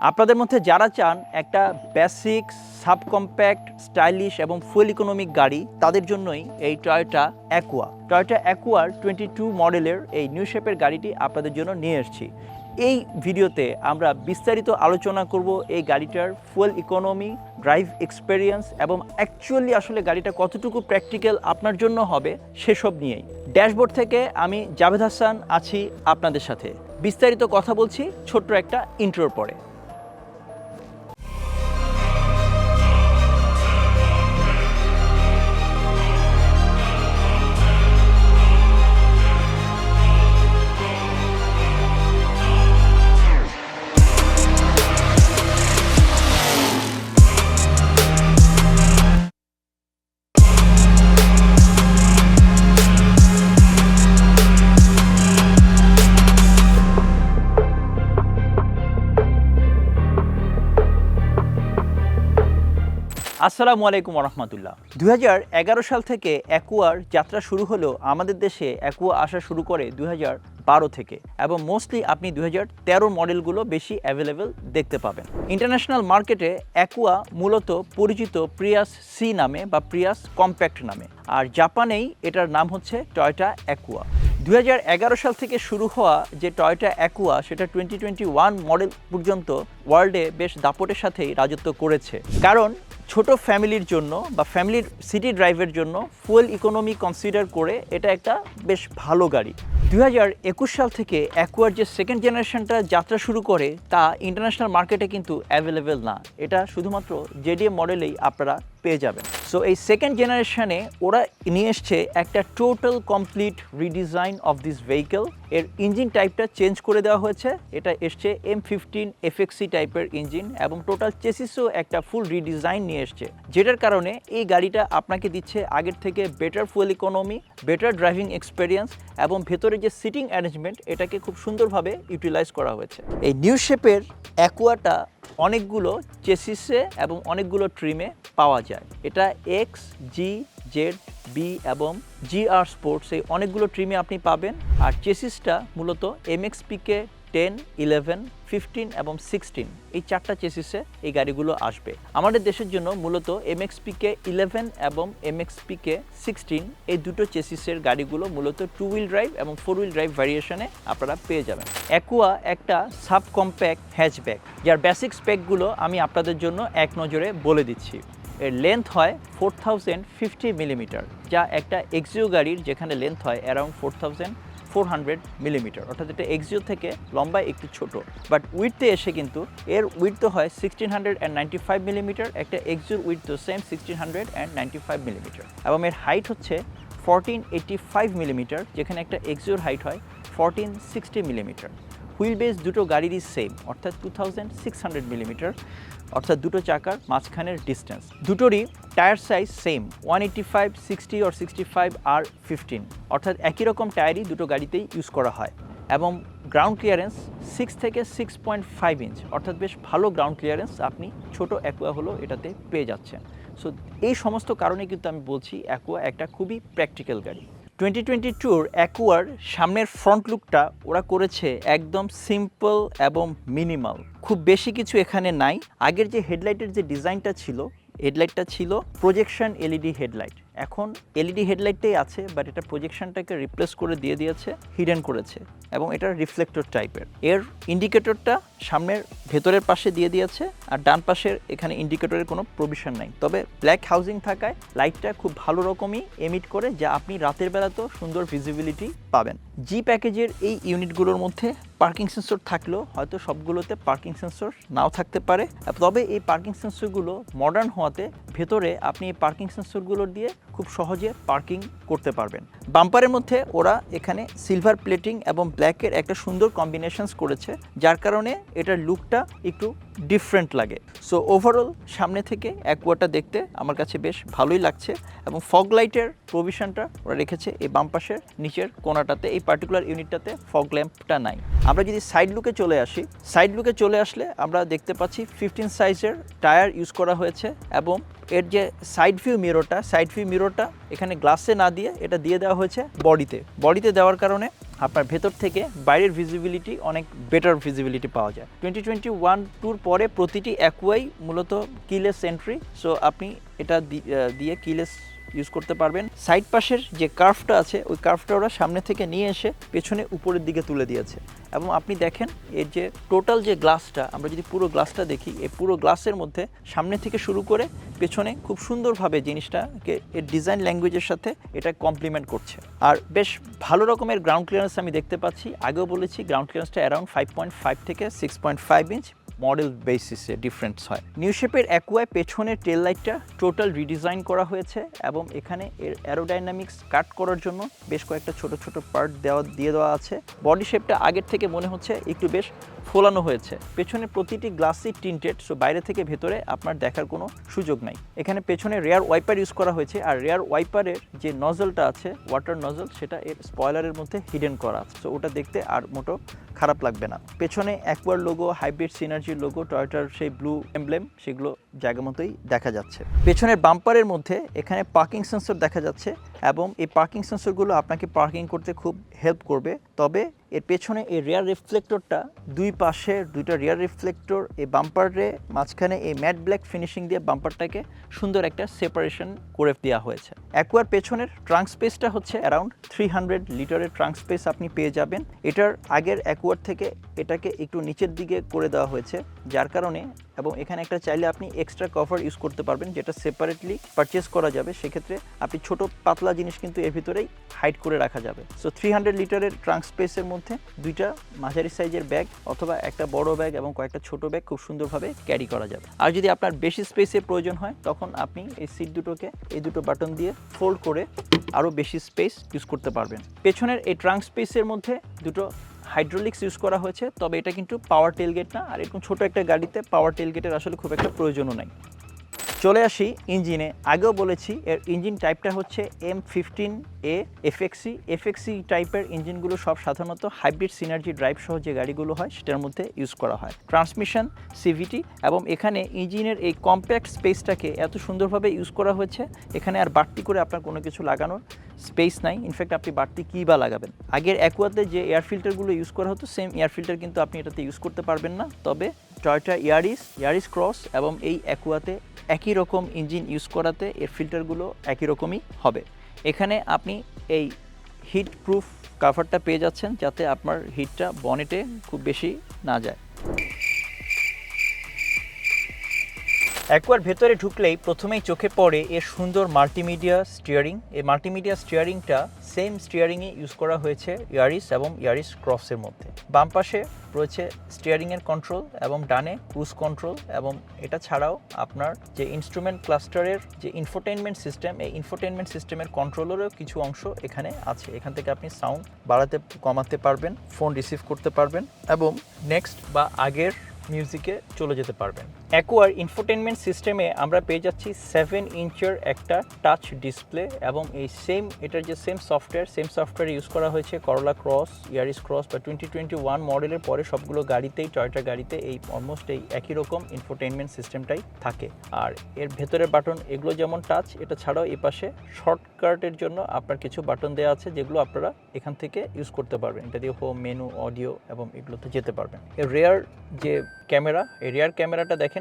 আপনাদের মধ্যে যারা চান একটা বেসিক সাব কম্প্যাক্ট স্টাইলিশ এবং ফুল ইকোনমিক গাড়ি, তাদের জন্যই এই টয়োটা অ্যাকুয়া টয়োটা অ্যাকুয়ার টোয়েন্টি টু মডেলের এই নিউ শেপের গাড়িটি আপনাদের জন্য নিয়ে এসেছি। এই ভিডিওতে আমরা বিস্তারিত আলোচনা করব এই গাড়িটার ফুয়েল ইকোনমি ড্রাইভ এক্সপেরিয়েন্স এবং অ্যাকচুয়ালি আসলে গাড়িটা কতটুকু প্র্যাকটিক্যাল আপনার জন্য হবে সেসব নিয়েই। ড্যাশবোর্ড থেকে আমি জাভেদ হাসান আছি আপনাদের সাথে। বিস্তারিত কথা বলছি ছোট্ট একটা ইন্ট্রোর পরে। আসসালামু আলাইকুম রহমতুল্লাহ দুই সাল থেকে অ্যাকুয়ার যাত্রা শুরু হলেও আমাদের দেশে অ্যাকুয়া আসা শুরু করে দুই বারো থেকে এবং মোস্টলি আপনি দু হাজার তেরো মডেলগুলো বেশি অ্যাভেলেবেল দেখতে পাবেন। ইন্টারন্যাশনাল মার্কেটে অ্যাকুয়া মূলত পরিচিত প্রিয়াস সি নামে বা প্রিয়াস কম্প্যাক্ট নামে। আর জাপানেই এটার নাম হচ্ছে টয়টা অ্যাকুয়া। দু হাজার এগারো সাল থেকে শুরু হওয়া যে টয়টা অ্যাকুয়া, সেটা টোয়েন্টি টোয়েন্টি ওয়ান মডেল পর্যন্ত ওয়ার্ল্ডে বেশ দাপটের সাথেই রাজত্ব করেছে। কারণ ছোট ফ্যামিলির জন্য বা ফ্যামিলির সিটি ড্রাইভের জন্য ফুয়েল ইকোনমি কনসিডার করে এটা একটা বেশ ভালো গাড়ি। দুই হাজার একুশ সাল থেকে অ্যাকুয়ার যে সেকেন্ড জেনারেশনটা যাত্রা শুরু করে, তা ইন্টারন্যাশনাল মার্কেটে কিন্তু অ্যাভেলেবেল না। এটা শুধুমাত্র জেডিএম মডেলেই আপনারা পেয়ে যাবেন। সো এই সেকেন্ড জেনারেশনে ওরা নিয়ে এসছে একটা total complete redesign of this vehicle এর ইঞ্জিন টাইপটা চেঞ্জ করে দেওয়া হয়েছে। এটা এসছে এম ফিফটিন এফএক্সি টাইপের ইঞ্জিন এবং টোটাল চেসিসও একটা ফুল রিডিজাইন নিয়ে এসছে। যেটার কারণে এই গাড়িটা আপনাকে দিচ্ছে আগের থেকে better fuel economy better driving experience এবং ভেতরে যে সিটিং অ্যারেঞ্জমেন্ট এটাকে খুব সুন্দরভাবে ইউটিলাইজ করা হয়েছে। এই নিউ শেপের অ্যাকুয়াটা অনেকগুলো চেসিসে এবং অনেকগুলো ট্রিমে পাওয়া যায়। এটা এক্স জি জেড বি এবং জি আর স্পোর্টস এই অনেকগুলো ট্রিমে আপনি পাবেন। আর চেসিসটা মূলত এমএক্সপিকে টেন, ইলেভেন, ফিফটিন এবং সিক্সটিন। এই চারটা চেসিসে এই গাড়িগুলো আসবে। আমাদের দেশের জন্য মূলত এমএক্সপিকে ইলেভেন এবং এমএক্সপিকে সিক্সটিন এই দুটো চেসিসের গাড়িগুলো মূলত টু হুইল ড্রাইভ এবং ফোর হুইল ড্রাইভ ভ্যারিয়েশনে আপনারা পেয়ে যাবেন। অ্যাকুয়া একটা সাব কম্প্যাক্ট হ্যাচব্যাক যার বেসিক স্পেকগুলো আমি আপনাদের জন্য এক নজরে বলে দিচ্ছি। এর লেন্থ হয় ফোর থাউজেন্ড ফিফটি মিলিমিটার যা একটা এক্সিও গাড়ির যেখানে লেন্থ হয় around four thousand four hundred millimetre, অর্থাৎ এটা এক্সিও থেকে লম্বায় একটু ছোট। বাট উইথতে এসে কিন্তু এর উইথ তো হয় sixteen hundred and ninety five millimetre, একটা এক্সিওর উইথ তো same sixteen and ninety five millimetre. এবং এর হাইট হচ্ছে ফোরটিন ফাইভ মিলিমিটার, যেখানে একটা এক্সিওর হাইট হয় fourteen sixty millimetre. Wheel base দুটো গাড়িরই সেম অর্থাৎ two thousand six hundred millimetre অর্থাৎ দুটো চাকার মাঝখানের ডিস্টেন্স দুটোরই tyre size same one eighty five sixty আর সিক্সটি ফাইভ আর ফিফটিন অর্থাৎ একই রকম টায়ারই দুটো গাড়িতেই ইউজ করা হয়। এবং গ্রাউন্ড ক্লিয়ারেন্স সিক্স থেকে সিক্স পয়েন্ট ফাইভ ইঞ্চ অর্থাৎ বেশ ভালো গ্রাউন্ড ক্লিয়ারেন্স আপনি ছোট অ্যাকুয়া হলো এটাতে পেয়ে যাচ্ছেন। সো এই সমস্ত কারণে কিন্তু আমি বলছি অ্যাকুয়া একটা খুবই প্র্যাকটিক্যাল গাড়ি। টোয়েন্টি টোয়েন্টি টুর অ্যাকুয়ার সামনের ফ্রন্ট লুকটা ওরা করেছে একদম সিম্পল এবং মিনিমাল খুব বেশি কিছু এখানে নাই। আগের যে হেডলাইটের যে ডিজাইনটা ছিল হেডলাইটটা ছিল প্রজেকশন এলইডি হেডলাইট এখন এলইডি হেডলাইটটাই আছে বাট এটা প্রজেকশনটাকে রিপ্লেস করে দিয়ে দিয়েছে হিডেন করেছে, এবং এটা রিফ্লেক্টর টাইপের এর ইন্ডিকেটরটা সামনের ভেতরের পাশে দিয়ে দিয়েছে, আর ডান পাশের এখানে ইন্ডিকেটরের কোনো প্রভিশন নাই। তবে ব্ল্যাক হাউজিং থাকায় লাইটটা খুব ভালো রকমই এমিট করে, যা আপনি রাতের বেলা তো সুন্দর ভিজিবিলিটি পাবেন। জি প্যাকেজের এই ইউনিটগুলোর মধ্যে পার্কিং সেন্সর থাকলেও হয়তো সবগুলোতে পার্কিং সেন্সর নাও থাকতে পারে। তবে এই পার্কিং সেন্সরগুলো মডার্ন হওয়াতে ভেতরে আপনি পার্কিং সেন্সরগুলো দিয়ে খুব সহজে পার্কিং করতে পারবেন। বাম্পারের মধ্যে ওরা এখানে সিলভার প্লেটিং এবং ব্ল্যাকের একটা সুন্দর কম্বিনেশনস করেছে, যার কারণে এটার লুকটা একটু ডিফারেন্ট লাগে। সো ওভারঅল সামনে থেকে অ্যাকুয়াটা দেখতে আমার কাছে বেশ ভালোই লাগছে এবং ফগ লাইটের প্রভিশনটা ওরা রেখেছে এই বাম পাশের নিচের কোনাটাতে এই পার্টিকুলার ইউনিটটাতে ফগ ল্যাম্পটা নাই। আমরা যদি সাইড লুকে চলে আসি সাইড লুকে চলে আসলে আমরা দেখতে পাচ্ছি ফিফটিন সাইজের টায়ার ইউজ করা হয়েছে এবং এর যে সাইড ভিউ মিররটা সাইড ভিউ মিররটা এখানে গ্লাসে না দিয়ে এটা দিয়ে দেওয়া হয়েছে বডিতে বডিতে দেওয়ার কারণে আপনার ভেতর থেকে বাইরের ভিজিবিলিটি অনেক বেটার ভিজিবিলিটি পাওয়া যায়। টোয়েন্টি টোয়েন্টি ওয়ান টুর পরে প্রতিটি অ্যাকুয়াই মূলত কিলেস এন্ট্রি সো আপনি এটা দিয়ে কিলেস ইউজ করতে পারবেন। সাইড পাশের যে কার্ভটা আছে, ওই কার্ভটা ওরা সামনে থেকে নিয়ে এসে পেছনে উপরের দিকে তুলে দিয়েছে। এবং আপনি দেখেন, এর যে টোটাল যে গ্লাসটা আমরা যদি পুরো গ্লাসটা দেখি, এই পুরো গ্লাসের মধ্যে সামনে থেকে শুরু করে পেছনে খুব সুন্দরভাবে জিনিসটাকে, এর ডিজাইন ল্যাঙ্গুয়েজের সাথে এটা কমপ্লিমেন্ট করছে। আর বেশ ভালো রকমের গ্রাউন্ড ক্লিয়ারেন্স আমি দেখতে পাচ্ছি। আগেও বলেছি গ্রাউন্ড ক্লিয়ারেন্সটা অ্যারাউন্ড ফাইভ পয়েন্ট ফাইভ থেকে six point five inch model বেসিসে ডিফারেন্স হয়। নিউ শেপের অ্যাকুয়ায় পেছনের টেল লাইটটা টোটাল রিডিজাইন করা হয়েছে এবং এখানে এর অ্যারোডাইনামিক্স কাট করার জন্য বেশ কয়েকটা ছোট ছোট পার্ট দেওয়া, দিয়ে দেওয়া আছে। বডি শেপটা আগের থেকে মনে হচ্ছে একটু বেশ ফোলানো হয়েছে। পেছনে প্রতিটি গ্লাসই টিন্টেড সো বাইরে থেকে ভেতরে আপনার দেখার কোনো সুযোগ নাই। এখানে পেছনে রেয়ার ওয়াইপার ইউজ করা হয়েছে, আর রেয়ার ওয়াইপারের যে নজলটা আছে ওয়াটার নজল সেটা এর স্পয়লারের মধ্যে হিডেন করা সো ওটা দেখতে আর মোটো খারাপ লাগবে না। পেছনে অ্যাকোয়ার লোগো হাইব্রিড সিনার্জির লোগো টয়টার সেই ব্লু এমব্লেম সেগুলো জায়গা মতোই দেখা যাচ্ছে। পেছনের বাম্পারের মধ্যে এখানে পার্কিং সেন্সর দেখা যাচ্ছে, এবং এই পার্কিং সেন্সরগুলো আপনাকে পার্কিং করতে খুব হেল্প করবে। তবে এর পেছনে এই রেয়ার রিফ্লেক্টরটা দুই পাশে দুইটা রেয়ার রিফ্লেক্টর এই বাম্পারে মাঝখানে এই ম্যাট ব্ল্যাক ফিনিশিং দিয়ে বাম্পারটাকে সুন্দর একটা সেপারেশন করে দেওয়া হয়েছে। অ্যাকোয়ার পেছনের ট্রাঙ্ক স্পেসটা হচ্ছে অ্যারাউন্ড থ্রি হান্ড্রেড লিটারের ট্রাঙ্ক স্পেস আপনি পেয়ে যাবেন। এটার আগের অ্যাকোয়ার থেকে এটাকে একটু নিচের দিকে করে দেওয়া হয়েছে, যার কারণে এবং এখানে একটা চাইলে আপনি এক্সট্রা কভার ইউজ করতে পারবেন, যেটা সেপারেটলি পারচেস করা যাবে। সেক্ষেত্রে আপনি ছোট পাতলা জিনিস কিন্তু এর ভিতরেই হাইড করে রাখা যাবে। সো থ্রি হান্ড্রেড লিটারের ট্রাঙ্ক স্পেসের মধ্যে দুইটা মাঝারি সাইজের ব্যাগ অথবা একটা বড় ব্যাগ এবং কয়েকটা ছোট ব্যাগ খুব সুন্দরভাবে ক্যারি করা যাবে। আর যদি আপনার বেশি স্পেসের প্রয়োজন হয়, তখন আপনি এই সিট দুটোকে, এই দুটো বাটন দিয়ে ফোল্ড করে আরও বেশি স্পেস ইউজ করতে পারবেন। পেছনের এই ট্রাঙ্ক স্পেসের মধ্যে দুটো হাইড্রোলিক্স ইউজ করা হয়েছে, তবে এটা কিন্তু পাওয়ার টেলগেট না, আর এরকম ছোট একটা গাড়িতে পাওয়ার টেলগেটের আসলে খুব একটা প্রয়োজনও নাই। চলে আসি ইঞ্জিনে। আগেও বলেছি, এর ইঞ্জিন টাইপটা হচ্ছে এম ফিফটিন এ এফএক্সি এফএক্সি টাইপের ইঞ্জিনগুলো সব সাধারণত হাইব্রিড সিনার্জি ড্রাইভ সহ যে গাড়িগুলো হয়, সেটার মধ্যে ইউজ করা হয়। ট্রান্সমিশন সিভিটি এবং এখানে ইঞ্জিনের এই কম্প্যাক্ট স্পেসটাকে এত সুন্দরভাবে ইউজ করা হয়েছে, এখানে আর বাড়তি করে আপনার কোনো কিছু লাগানোর স্পেস নাই। ইনফ্যাক্ট আপনি বাড়তি কী বা লাগাবেন। আগের অ্যাকুয়াতে যে এয়ার ফিল্টারগুলো ইউজ করা হতো সেম এয়ার ফিল্টার কিন্তু আপনি এটাতে ইউজ করতে পারবেন না। তবে টয়টা ইয়ারিস ইয়ারিস ক্রস এবং এই অ্যাকুয়াতে একই রকম ইঞ্জিন ইউজ করাতে এর ফিল্টারগুলো একই রকমই হবে। এখানে আপনি এই হিট প্রুফ কাভারটা পেয়ে যাচ্ছেন যাতে আপনার হিটটা বনেটে খুব বেশি না যায়। একবার ভেতরে ঢুকলেই প্রথমেই চোখে পড়ে এর সুন্দর মাল্টিমিডিয়া স্টিয়ারিং। এই মাল্টিমিডিয়া স্টিয়ারিংটা সেম স্টিয়ারিংয়ে ইউজ করা হয়েছে ইয়ারিস এবং ইয়ারিস ক্রসের মধ্যে। বাম পাশে রয়েছে স্টিয়ারিংয়ের কন্ট্রোল এবং ডানে ক্রুজ কন্ট্রোল এবং এটা ছাড়াও আপনার যে ইনস্ট্রুমেন্ট ক্লাস্টারের যে ইনফোটেনমেন্ট সিস্টেম, এই ইনফোটেনমেন্ট সিস্টেমের কন্ট্রোলেরও কিছু অংশ এখানে আছে। এখান থেকে আপনি সাউন্ড বাড়াতে, কমাতে পারবেন, ফোন রিসিভ করতে পারবেন এবং নেক্সট বা আগের মিউজিকে চলে যেতে পারবেন। অ্যাকোয়ার ইনফোটেনমেন্ট সিস্টেমে আমরা পেয়ে যাচ্ছি সেভেন ইঞ্চের একটা টাচ ডিসপ্লে এবং এই সেম এটার যে same software same software use করা হয়েছে করলা ক্রস ইয়ারিস ক্রস বা টোয়েন্টি টোয়েন্টি ওয়ান মডেলের পরে সবগুলো গাড়িতেই টয়টা গাড়িতে এই অলমোস্ট এই একই রকম ইনফোটেনমেন্ট সিস্টেমটাই থাকে। আর এর ভেতরের বাটন এগুলো যেমন টাচ এটা ছাড়াও এই পাশে শর্টকাটের জন্য আপনার কিছু বাটন দেওয়া আছে যেগুলো আপনারা এখান থেকে ইউজ করতে পারবেন। এটা দিয়ে হোম মেনু অডিও এবং এগুলোতে যেতে পারবেন। এর রেয়ার যে ক্যামেরা এই রেয়ার ক্যামেরাটা দেখেন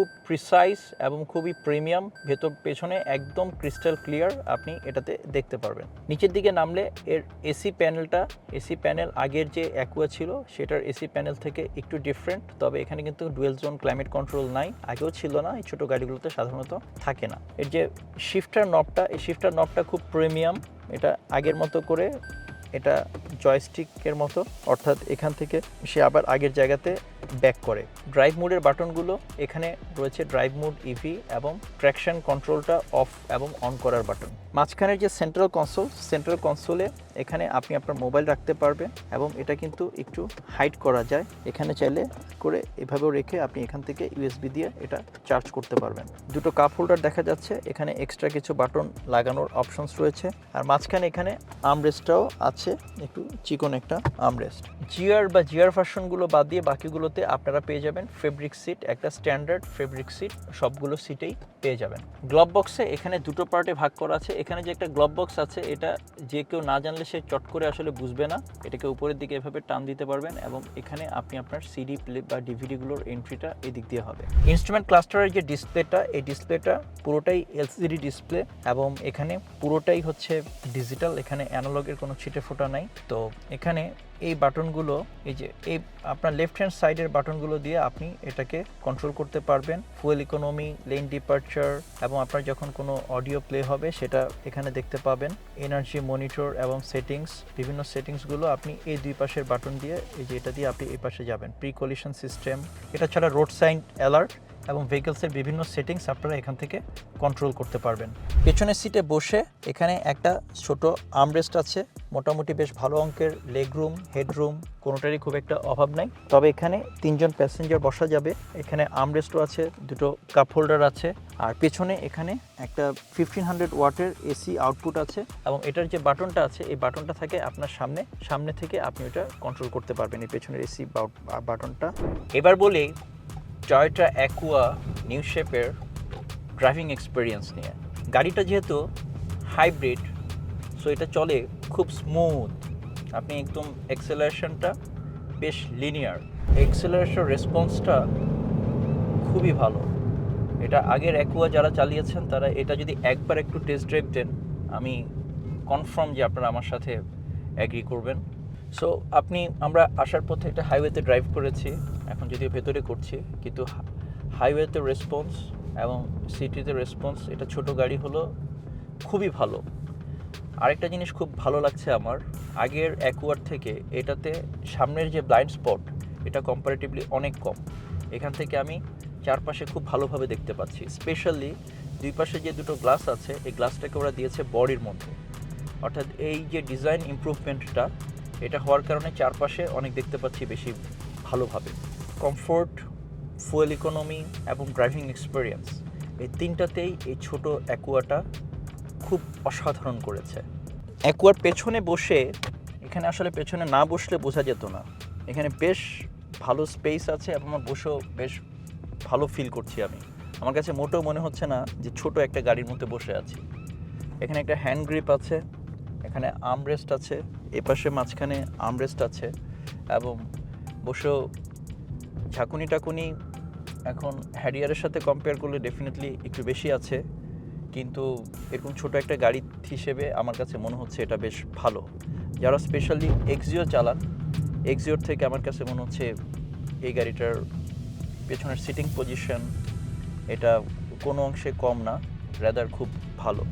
খুব প্রিসাইজ এবং খুবই প্রিমিয়াম ভেতর পেছনে একদম ক্রিস্টাল ক্লিয়ার আপনি এটাতে দেখতে পারবেন। নিচের দিকে নামলে এর এসি প্যানেলটা এসি প্যানেল আগের যে অ্যাকুয়া ছিল, সেটার এসি প্যানেল থেকে একটু ডিফারেন্ট তবে এখানে কিন্তু ডুয়েল জোন ক্লাইমেট কন্ট্রোল নাই, আগেও ছিল না, এই ছোটো গাড়িগুলোতে সাধারণত থাকে না। এর যে শিফটার নবটা এই শিফটার নবটা খুব প্রিমিয়াম এটা আগের মতো করে এটা জয়স্টিকের মতো, অর্থাৎ এখান থেকে সে আবার আগের জায়গাতে ব্যাক করে। ড্রাইভ মোডের বাটনগুলো এখানে রয়েছে ড্রাইভ মোড ইভি এবং ট্র্যাকশন কন্ট্রোলটা অফ এবং অন করার বাটন। মাঝখানের যে সেন্ট্রাল কনসোল সেন্ট্রাল কনসোলে এখানে আপনি আপনার মোবাইল রাখতে পারবেন এবং এটা কিন্তু একটু হাইড করা যায়। এখানে চাইলে করে এভাবেও রেখে আপনি এখান থেকে ইউএসবি দিয়ে এটা চার্জ করতে পারবেন। দুটো কাপ হোল্ডার দেখা যাচ্ছে, এখানে এক্সট্রা কিছু বাটন লাগানোর অপশনস রয়েছে। আর মাঝখানে এখানে আমরেস্টটাও আছে, একটু চিকন একটা আমরেস্ট জিয়ার বা জিয়ার ভার্সনগুলো বাদ দিয়ে বাকিগুলোতে আপনারা পেয়ে যাবেন ফেব্রিক সিট একটা স্ট্যান্ডার্ড ফেব্রিক সিট সবগুলো সিটেই পেয়ে যাবেন। গ্লভ বক্সে এখানে দুটো পার্টে ভাগ করা আছে। এখানে যে একটা গ্লভ বক্স আছে, এটা যে কেউ না জানলে সে চট করে আসলে বুঝবে না। এটাকে উপরের দিকে এভাবে টান দিতে পারবেন এবং এখানে আপনি আপনার সিডি প্লে বা ডিভিডিগুলোর এন্ট্রিটা এদিক দিয়ে হবে। ইনস্ট্রুমেন্ট ক্লাস্টারের যে ডিসপ্লেটা এই ডিসপ্লেটা পুরোটাই এলসিডি ডিসপ্লে এবং এখানে পুরোটাই হচ্ছে ডিজিটাল এখানে অ্যানালগের কোনো ছিটে ফোটা নাই। তো এখানে এই বাটনগুলো, এই যে, এই আপনার লেফট হ্যান্ড সাইডের বাটনগুলো দিয়ে আপনি এটাকে কন্ট্রোল করতে পারবেন। ফুয়েল ইকোনমি লেন ডিপার্চার এবং আপনার যখন কোনো অডিও প্লে হবে, সেটা এখানে দেখতে পাবেন। এনার্জি মনিটর এবং সেটিংস বিভিন্ন সেটিংসগুলো আপনি এই দুই পাশের বাটন দিয়ে, এই যে, এটা দিয়ে আপনি এই পাশে যাবেন। প্রি কলিশন সিস্টেম এটা ছাড়া রোড সাইন অ্যালার্ট এবং ভেহিকলসের বিভিন্ন সেটিংস আপনারা এখান থেকে কন্ট্রোল করতে পারবেন। পেছনের সিটে বসে এখানে একটা ছোট আর্মরেস্ট আছে, মোটামুটি বেশ ভালো অঙ্কের লেগ রুম হেডরুম কোনোটারই খুব একটা অভাব নাই। তবে এখানে তিনজন প্যাসেঞ্জার বসা যাবে, এখানে আর্মরেস্টও আছে, দুটো কাপ হোল্ডার আছে, আর পেছনে এখানে একটা ফিফটিন হান্ড্রেড ওয়াটের এসি আউটপুট আছে এবং এটার যে বাটনটা আছে, এই বাটনটা থাকে আপনার সামনে সামনে থেকে আপনি ওটা কন্ট্রোল করতে পারবেন এই পেছনের এসি বাটনটা। এবার বলি টয়োটা অ্যাকুয়া নিউ শেপের ড্রাইভিং এক্সপিরিয়েন্স নিয়ে। গাড়িটা যেহেতু হাইব্রিড সো এটা চলে খুব স্মুথ আপনি একদম এক্সেলারেশনটা বেশ লিনিয়ার এক্সেলারেশন রেসপন্সটা খুবই ভালো। এটা আগের অ্যাকুয়া যারা চালিয়েছেন, তারা এটা যদি একবার একটু টেস্ট ড্রাইভ দেন, আমি কনফার্ম যে আপনারা আমার সাথে অ্যাগ্রি করবেন। সো আপনি, আমরা আসার পথে একটা হাইওয়েতে ড্রাইভ করেছি। এখন যদিও ভেতরে করছি, কিন্তু হাইওয়েতে রেসপন্স এবং সিটিতে রেসপন্স এটা ছোট গাড়ি হলো খুবই ভালো। আরেকটা জিনিস খুব ভালো লাগছে আমার, আগের অ্যাকুয়ার থেকে এটাতে সামনের যে ব্লাইন্ড স্পট এটা কম্পারেটিভলি অনেক কম। এখান থেকে আমি চারপাশে খুব ভালোভাবে দেখতে পাচ্ছি। স্পেশালি দুই পাশে যে দুটো গ্লাস আছে, এই গ্লাসটাকে ওরা দিয়েছে বডির মধ্যে। অর্থাৎ এই যে ডিজাইন ইমপ্রুভমেন্টটা এটা হওয়ার কারণে চারপাশে অনেক দেখতে পাচ্ছি বেশি ভালোভাবে। কমফোর্ট ফুয়েল ইকোনমি এবং ড্রাইভিং এক্সপিরিয়েন্স এই তিনটাতেই এই ছোট অ্যাকুয়াটা খুব অসাধারণ করেছে। অ্যাকুয়ার পেছনে বসে, এখানে আসলে পেছনে না বসলে বোঝা যেত না। এখানে বেশ ভালো স্পেস আছে এবং আমার বসেও বেশ ভালো ফিল করছি আমি। আমার কাছে মোটেও মনে হচ্ছে না যে ছোট একটা গাড়ির মধ্যে বসে আছি। এখানে একটা হ্যান্ড গ্রিপ আছে, এখানে আর্মরেস্ট আছে, এপাশে মাঝখানে আর্মরেস্ট আছে এবং বসেও ঝাঁকুনি টাকুনি এখন হ্যারিয়ারের সাথে কম্পেয়ার করলে ডেফিনেটলি একটু বেশি আছে। কিন্তু এরকম ছোট একটা গাড়ি হিসেবে আমার কাছে মনে হচ্ছে এটা বেশ ভালো। যারা স্পেশালি এক্সিও চালান এক্সিওর থেকে আমার কাছে মনে হচ্ছে এই গাড়িটার পেছনের সিটিং পজিশন এটা কোনো অংশে কম না রেদার খুব ভালো।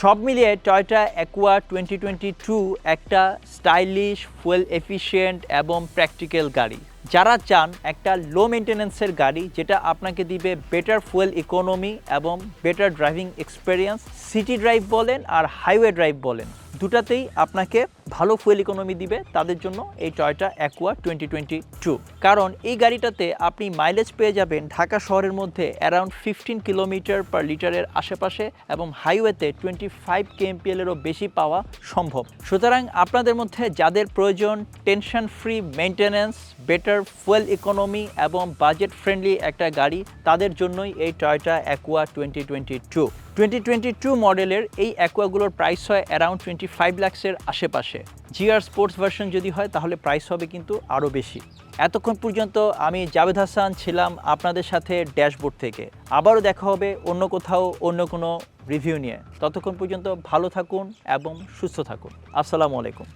সব মিলিয়ে Toyota Aqua twenty twenty two একটা স্টাইলিশ ফুয়েল এফিশিয়েন্ট এবং প্র্যাকটিক্যাল গাড়ি। যারা চান একটা লো মেনটেন্যান্সের গাড়ি, যেটা আপনাকে দিবে বেটার ফুয়েল ইকোনমি এবং better driving experience city drive বলেন আর হাইওয়ে ড্রাইভ বলেন, দুটাতেই আপনাকে ভালো ফুয়েল ইকোনমি দিবে তাদের জন্য এই Toyota Aqua twenty twenty two কারণ এই গাড়িটাতে আপনি মাইলেজ পেয়ে যাবেন ঢাকা শহরের মধ্যে অ্যারাউন্ড ফিফটিন কিলোমিটার পার লিটারের আশেপাশে এবং হাইওয়েতে টোয়েন্টি ফাইভ কেএমপিএলেরও বেশি পাওয়া সম্ভব। সুতরাং আপনাদের মধ্যে যাদের প্রয়োজন tension free maintenance better fuel economy এবং বাজেট ফ্রেন্ডলি একটা গাড়ি, তাদের জন্যই এই Toyota Aqua twenty twenty two twenty twenty two মডেলের এই অ্যাকোয়াগুলোর প্রাইস হয় অ্যারাউন্ড টোয়েন্টি ফাইভ ল্যাক্সের আশেপাশে জিআর স্পোর্টস ভার্সন যদি হয়, তাহলে প্রাইস হবে কিন্তু আরও বেশি। এতক্ষণ পর্যন্ত আমি জাভেদ হাসান ছিলাম আপনাদের সাথে ড্যাশবোর্ড থেকে। আবারও দেখা হবে অন্য কোথাও, অন্য কোনো রিভিউ নিয়ে। ততক্ষণ পর্যন্ত ভালো থাকুন এবং সুস্থ থাকুন। আসসালামু আলাইকুম।